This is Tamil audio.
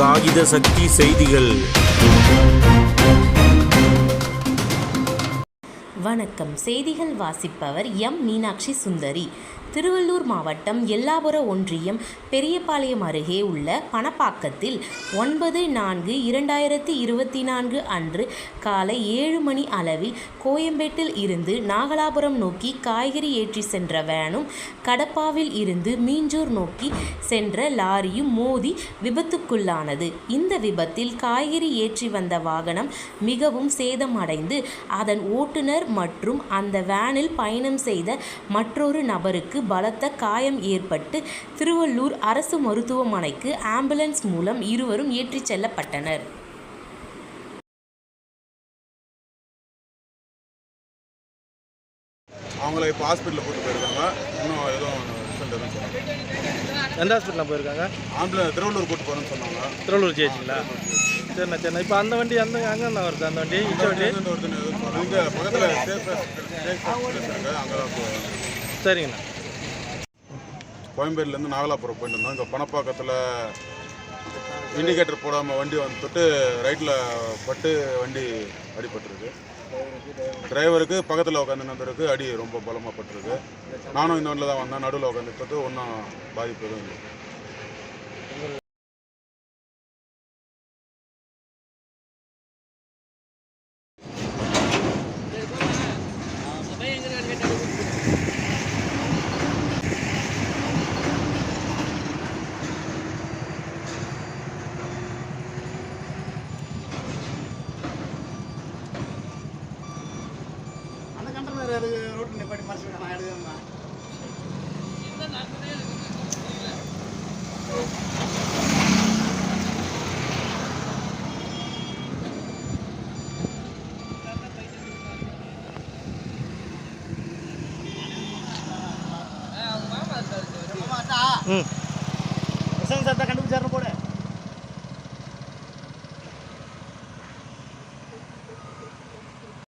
காகித சக்தி செய்திகள். வணக்கம். செய்திகள் வாசிப்பவர் எம் மீனாட்சி சுந்தரி. திருவள்ளூர் மாவட்டம் எல்லாபுர ஒன்றியம் பெரியபாளையம் அருகே உள்ள பணப்பாக்கத்தில் ஒன்பது நான்கு இரண்டாயிரத்தி இருபத்தி நான்கு அன்று காலை ஏழு மணி அளவில் கோயம்பேட்டில் இருந்து நாகலாபுரம் நோக்கி காய்கறி ஏற்றி சென்ற வேனும் கடப்பாவில் இருந்து மீஞ்சூர் நோக்கி சென்ற லாரியும் மோதி விபத்துக்குள்ளானது. இந்த விபத்தில் காய்கறி ஏற்றி வந்த வாகனம் மிகவும் சேதமடைந்து அதன் ஓட்டுநர் மற்றும் அந்த வேனில் பயணம் செய்த மற்றொரு நபருக்கு பலத்த காயம் ஏற்பட்டு திருவள்ளூர் அரசு மருத்துவமனைக்கு ஆம்புலன்ஸ் மூலம் இருவரும் ஏற்றிச் செல்லப்பட்டனர். அவங்கள இப்போ ஹாஸ்பிட்டலில் கூட்டு போயிருக்காங்க. இன்னும் எதுவும் ரிசல்ட் எதுவும் சொன்னாங்க எந்த ஹாஸ்பிட்டலில் போயிருக்காங்க? ஆம்புலன்ஸ் திருவள்ளூர் கூட்டு போகிறேன்னு சொன்னாங்க. திருவள்ளூர் ஜெயிச்சிங்களா சரிண்ணா சரிண்ணா. இப்போ அந்த வண்டி அந்த அங்கே வருது? அந்த வண்டி? இந்த வண்டி? இங்கே பக்கத்தில் சேஃப் சேஃப் இருக்கு. அங்கே தான் போகிறோம் சரிங்கண்ணா. கோயம்பேடுலேருந்து நாகலாபுரம் போயிட்டு இருந்தோம் இங்கே பணப்பாக்கத்தில் இண்டிகேட்டர் போடாமல் வண்டி வந்து தொட்டு ரைட்டில் பட்டு வண்டி அடிபட்டிருக்கு. டிரைவருக்கு பக்கத்தில் உட்காந்து நம்பருக்கு அடி ரொம்ப பலமாக பட்டிருக்கு. நானும் இந்த வண்டியில் தான் வந்தேன். நடுவில் உட்காந்துட்டு ஒன்றும் பாதிப்பு எதுவும் இல்லை. ம். பசங்க சார் தான் கண்டுபிடிச்சாருன்னு போடு.